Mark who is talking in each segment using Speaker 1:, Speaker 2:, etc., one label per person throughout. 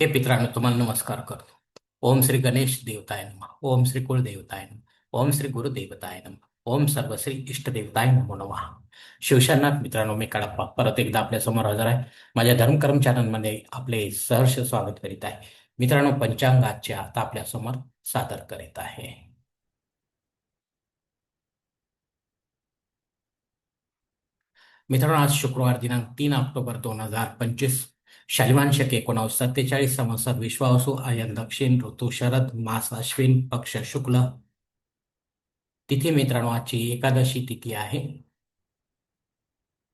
Speaker 1: हे मित्रांनो तुम्हाला नमस्कार करतो. ओम श्री गणेश देवताय नमः. ओम श्री कुलदेवताय नम. ओम श्री गुरुदेवताय नमः. ओम सर्वश्री इष्टदेवताय नमो नमः. शिवशरनाथ मित्रांनो मी कडप्पा परत एकदा आपल्यासमोर हजर आहे. माझ्या धर्मकर्म चॅनलमध्ये आपले सहर्ष स्वागत करीत आहे. मित्रांनो पंचांगाचे आता आपल्यासमोर सादर करीत आहे. मित्रांनो आज शुक्रवार दिनांक तीन ऑक्टोबर दोन हजार पंचवीस. शालिवान शक एकोणावीस सत्तेचाळीस संवत्सर विश्वासू आयन दक्षिण ऋतू शरद मास अश्विन पक्ष शुक्ल. तिथी मित्रांनो आजची एकादशी तिथी आहे.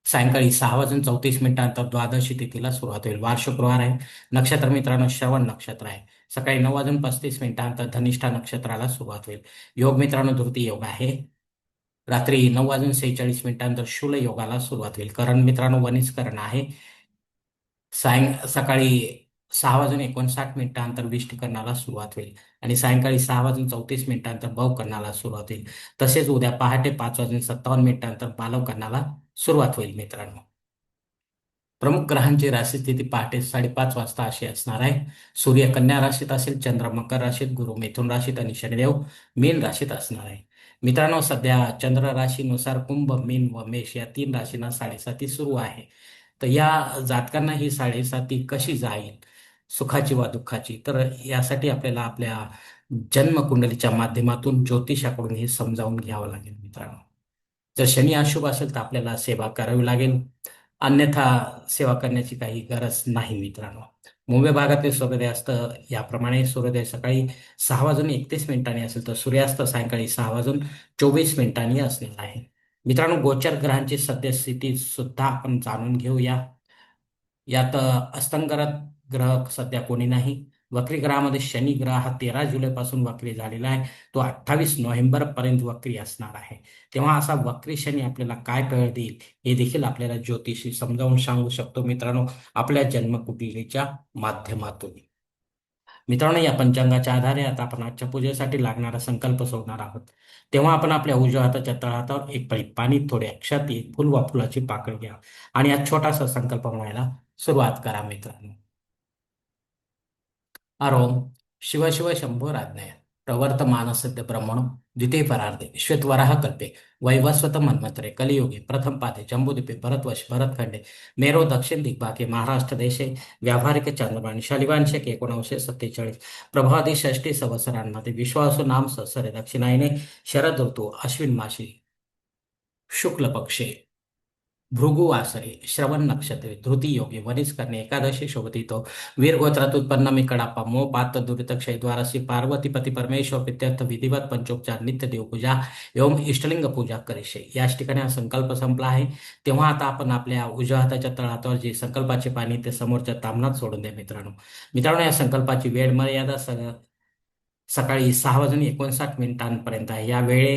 Speaker 1: सायंकाळी सहा वाजून चौतीस मिनिटांतर द्वादशी तिथीला सुरुवात होईल. वार शुक्रवार आहे. नक्षत्र मित्रांनो श्रवण नक्षत्र आहे. सकाळी नऊ वाजून पस्तीस मिनिटांतर धनिष्ठा नक्षत्राला सुरुवात होईल. योग मित्रांनो धृती योग आहे. रात्री नऊ वाजून सेहेचाळीस मिनिटांतर शूल योगाला सुरुवात होईल. करण मित्रांनो वनिस्करण आहे. सायं सकाळी सहा वाजून एकोणसाठ मिनिटांतर विष्टीकरणाला सुरुवात होईल. आणि सायंकाळी सहा वाजून चौतीस मिनिटांतर भवकरणाला सुरुवात होईल. तसेच उद्या पहाटे पाच वाजून सत्तावन्न मिनिटांतर बालवकरणाला सुरुवात होईल मित्रांनो. प्रमुख ग्रहांची राशी स्थिती पहाटे साडेपाच वाजता अशी असणार आहे. सूर्य कन्या राशीत असेल चंद्र मकर राशीत गुरु मिथुन राशीत आणि शनिदेव मीन राशीत असणार आहे. मित्रांनो सध्या चंद्र राशीनुसार कुंभ मीन व मेष या तीन राशींना साडेसाती सुरू आहे. तर या जातकांना ही साडेसाती कशी जाईल? सुखाची वा दुःखाची? तर यासाठी आपल्याला आपल्या जन्मकुंडलीच्या माध्यमातून ज्योतिषाकडून हे समजावून घ्यावं लागेल मित्रांनो. जर शनी अशुभ असेल तर आपल्याला सेवा करावी लागेल. अन्यथा सेवा करण्याची काही गरज नाही मित्रांनो. मुंबई भागातील सूर्योदयास्त याप्रमाणे सूर्योदय सकाळी सहा वाजून एकतीस मिनिटांनी असेल तर सूर्यास्त सायंकाळी सहा वाजून चोवीस मिनिटांनी असलेला आहे. मित्रांनो गोचर ग्रहांची सद्यस्थिती सुद्धा आपण जाणून घेऊया. यात अस्तंगरत ग्रह सध्या कोणी नाही. वक्री ग्रहामध्ये शनी ग्रह हा तेरा जुलैपासून वक्री झालेला आहे. तो अठ्ठावीस नोव्हेंबर पर्यंत वक्री असणार आहे. तेव्हा असा वक्री शनी आपल्याला काय कळ देईल हे देखील आपल्याला ज्योतिषी समजावून सांगू शकतो मित्रांनो आपल्या जन्मकुंडलीच्या माध्यमातून. मित्रांनो या पंचांगाच्या आधारे आता आपण आजच्या पूजेसाठी लागणारा संकल्प सोडणार आहोत. तेव्हा आपण आपल्या उजव्या हाताच्या तळहातावर एक पळी पाणी थोडे अक्षात एक फुल वा फुलाची पाकळ घ्या आणि आज छोटासा संकल्प म्हणायला सुरुवात करा मित्रांनो. अरोम शिव शिव शंभो राज्ञ प्रवर्तमान सद्य ब्रह्मण. द्वितीय परार्धे श्वेतवराह कल्पे वैवस्वत मन्वंतरे कलियुगे प्रथम पादे जम्बूद्वीपे भरतवश भरतखंडे मेरो दक्षिण दिग्भागे महाराष्ट्र देशे व्यावहारिक चंद्रमाण शालिवांशक एकोणीसशे सत्तेचाळीस प्रभादी षष्टी संवत्सरांमध्ये विश्वासू नाम संसरे दक्षिणायने शरद ऋतू अश्विन माशी शुक्ल पक्षे. भृगु वासरे श्रवण नक्षत्रे धृती योगे वनिस करणे एकादशी शोभतीतो वीर गोत्रात उत्पन्न मी कडापा मो पात दुरित क्षय द्वारासी पार्वती पती परमेश्वर पित्यर्थ विधिवत पंचोपचार नित्य देवपूजा एवं इष्टलिंग पूजा करेशे. याच ठिकाणी हा संकल्प संपला आहे. तेव्हा आता आपण आपल्या उजव्या हाताच्या तळातवर जे संकल्पाचे पाणी ते समोरच्या तामनात सोडून द्या मित्रांनो. मित्रांनो या संकल्पाची वेळ मर्यादा सकाळी सहा वाजून एकोणसाठ मिनिटांपर्यंत आहे. या वेळे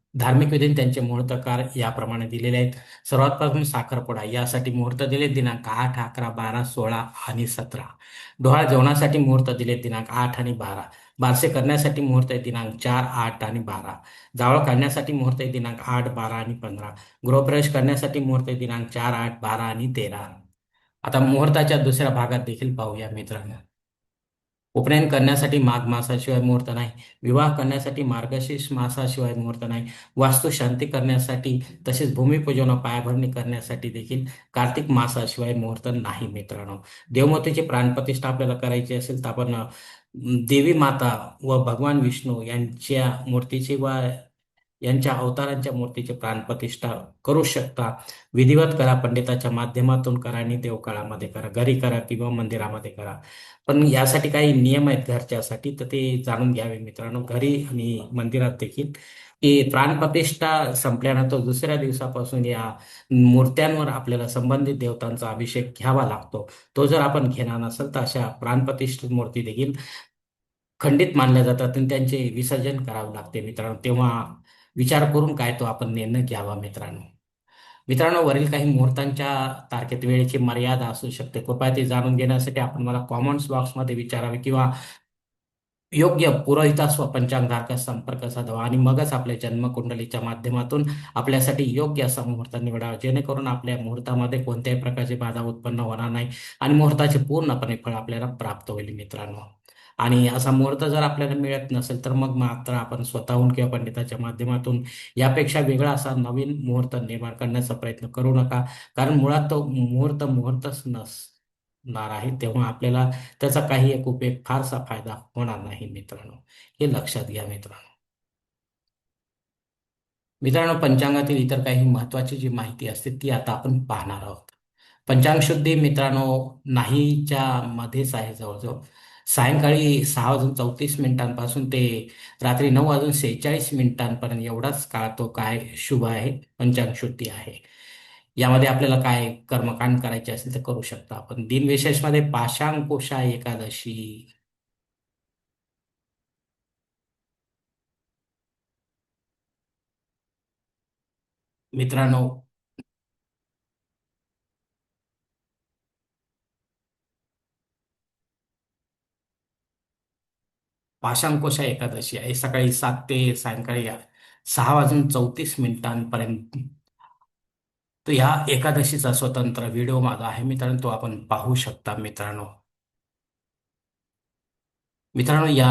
Speaker 1: धार्मिक विधीन त्यांचे मुहूर्तकार याप्रमाणे दिलेले आहेत. सर्वात प्रथम साखरपुडा यासाठी मुहूर्त दिले दिनांक आठ अकरा बारा सोळा आणि सतरा. डोहाळ जेवणासाठी मुहूर्त दिले दिनांक आठ आणि बारा. बारसे करण्यासाठी मुहूर्त आहे दिनांक चार आठ आणि बारा. जावळ काढण्यासाठी मुहूर्त आहे दिनांक आठ बारा आणि पंधरा. गृहप्रवेश करण्यासाठी मुहूर्त आहे दिनांक चार आठ बारा आणि तेरा. आता मुहूर्ताच्या दुसऱ्या भागात देखील पाहूया मित्रांनो. उपनयन करण्यासाठी माघ मासाशिवाय मुहूर्त नाही. विवाह करण्यासाठी मार्गशीर्ष मासाशिवाय मुहूर्त नाही. वास्तू शांती करण्यासाठी तसेच भूमिपूजन पायाभरणी करण्यासाठी देखील कार्तिक मासाशिवाय मुहूर्त नाही मित्रांनो. देवमतीची प्राणप्रतिष्ठा आपल्याला करायची असेल तर आपण देवी माता व भगवान विष्णू यांच्या मूर्तीची वा यांच्या अवतारांच्या मूर्तीची प्राणप्रतिष्ठा करू शकता. विधिवत करा पंडिताच्या माध्यमातून करा आणि देवकाळामध्ये करा घरी करा किंवा मंदिरामध्ये करा. पण यासाठी काही नियम आहेत घरच्यासाठी तर ते जाणून घ्यावे मित्रांनो. घरी आणि मंदिरात देखील. की प्राणप्रतिष्ठा संपल्यानंतर दुसऱ्या दिवसापासून या मूर्त्यांवर आपल्याला संबंधित देवतांचा अभिषेक घ्यावा लागतो. तो जर आपण घेणार नसेल तर अशा प्राणप्रतिष्ठित मूर्ती देखील खंडित मानल्या जातात आणि त्यांचे विसर्जन करावं लागते मित्रांनो. तेव्हा विचार करून काय तो आपण निर्णय घ्यावा मित्रांनो. मित्रांनो वरील काही मुहूर्तांच्या तारखेत वेळेची मर्यादा असू शकते. कृपया ते जाणून घेण्यासाठी आपण मला कॉमेंट्स बॉक्समध्ये विचारावे किंवा योग्य पुरोहितास्व पंचांगधारक संपर्क साधावा आणि मगच आपल्या जन्मकुंडलीच्या माध्यमातून आपल्यासाठी योग्य असा मुहूर्त निवडावा. जेणेकरून आपल्या मुहूर्तामध्ये कोणत्याही प्रकारची बाधा उत्पन्न होणार नाही आणि मुहूर्ताचे पूर्णपणे फळ आपल्याला प्राप्त होईल मित्रांनो. आणि असा मुहूर्त जर आपल्याला मिळत नसेल तर मग मात्र आपण स्वतःहून किंवा पंडिताच्या माध्यमातून यापेक्षा वेगळा असा नवीन मुहूर्त निर्माण करण्याचा प्रयत्न करू नका. कारण मुळात तो मुहूर्त मुहूर्तच नसणार आहे. तेव्हा आपल्याला त्याचा काही एक उपयोग फारसा फायदा होणार नाही मित्रांनो. हे लक्षात घ्या मित्रांनो. मित्रांनो पंचांगातील इतर काही महत्वाची जी माहिती असते ती आता आपण पाहणार आहोत. पंचांग शुद्धी मित्रांनो नाहीच्या मध्येच आहे जवळजवळ. सायंकाळी सहा वाजून चौतीस मिनिटांपासून ते रात्री नऊ वाजून सेहेचाळीस मिनिटांपर्यंत एवढाच काळ तो काय शुभ आहे पंचांग शुद्धी आहे. यामध्ये आपल्याला काय कर्मकांड करायचे असेल तर करू शकता आपण. दिनविशेषमध्ये पाशांकुशा एकादशी. मित्रांनो पाषाणकोशा एकादशी आहे. सकाळी सात ते सायंकाळी सहा वाजून चौतीस मिनिटांपर्यंत. तर ह्या एकादशीचा स्वतंत्र व्हिडिओ माझा आहे मित्रांनो तो आपण पाहू शकता मित्रांनो. मित्रांनो या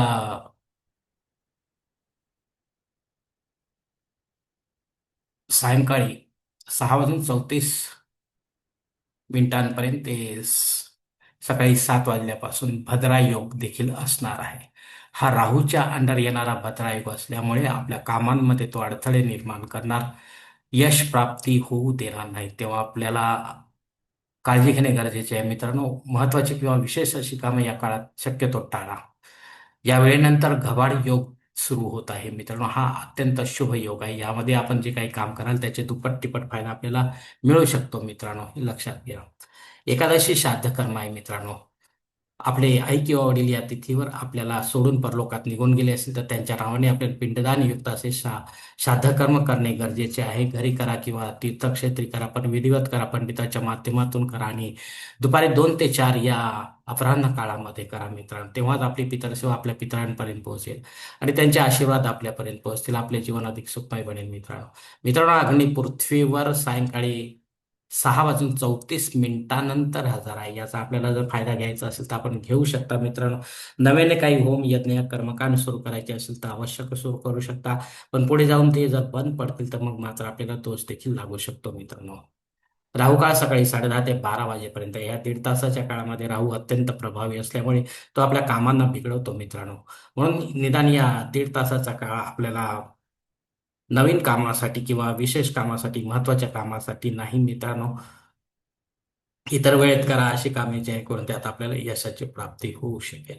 Speaker 1: सायंकाळी सहा वाजून चौतीस मिनिटांपर्यंत ते सकाळी सात वाजल्यापासून भद्रा योग देखील असणार आहे. हा राहूच्या अंडर येणारा भद्रायोग असल्यामुळे आपल्या कामांमध्ये तो अडथळे निर्माण करणार यश प्राप्ती होऊ देणार नाही. तेव्हा आपल्याला काळजी घेणे गरजेचे आहे. मित्रांनो महत्वाची किंवा विशेष अशी कामं या काळात शक्यतो टाळा. या वेळेनंतर घबाड योग सुरू होत आहे. मित्रांनो हा अत्यंत शुभ योग आहे. यामध्ये आपण जे काही काम कराल त्याचे दुप्पट तिप्पट फायदा आपल्याला मिळू शकतो मित्रांनो हे लक्षात घ्या. एकादशी श्राद्ध कर्म आहे मित्रांनो. आपले आई किंवा वडील या तिथीवर आपल्याला सोडून परलोकात निघून गेले असेल तर त्यांच्या नावाने आपल्याला पिंडदान युक्त असे शा श्राद्धकर्म करणे गरजेचे आहे. घरी करा किंवा तीर्थक्षेत्री करा पण विधिवत करा पंडिताच्या माध्यमातून करा आणि दुपारी दोन ते चार या अपराह्न काळामध्ये करा मित्रांनो. तेव्हाच आपली पितरसेवा आपल्या पितरांपर्यंत पोहोचेल आणि त्यांचे आशीर्वाद आपल्यापर्यंत पोहोचतील. आपले जीवन अधिक सुखमय बनेल मित्रांनो. मित्रांनो अग्नी पृथ्वीवर सायंकाळी सहा वाजून चौतीस मिनिटानंतर हजर आहे. याचा आपल्याला जर फायदा घ्यायचा असेल तर आपण घेऊ शकता मित्रांनो. नव्याने काही होम यज्ञ कर्मकांड सुरू करायचे असेल तर आवश्यक सुरू करू शकता. पण पुढे जाऊन ते जर बंद पडतील तर मग मात्र आपल्याला दोष देखील लागू शकतो मित्रांनो. राहू काळ सकाळी साडेदहा ते बारा वाजेपर्यंत. या दीड तासाच्या काळामध्ये राहू अत्यंत प्रभावी असल्यामुळे तो आपल्या कामांना बिघडवतो मित्रांनो. म्हणून निदान या दीड तासाचा काळ आपल्याला नवीन कामासाठी किंवा विशेष कामासाठी महत्त्वाच्या कामासाठी नाही मित्रांनो. इतर वेळेत करा अशी कामे जेणेकरून करून त्यात आपल्याला यशाची प्राप्ती होऊ शकेल.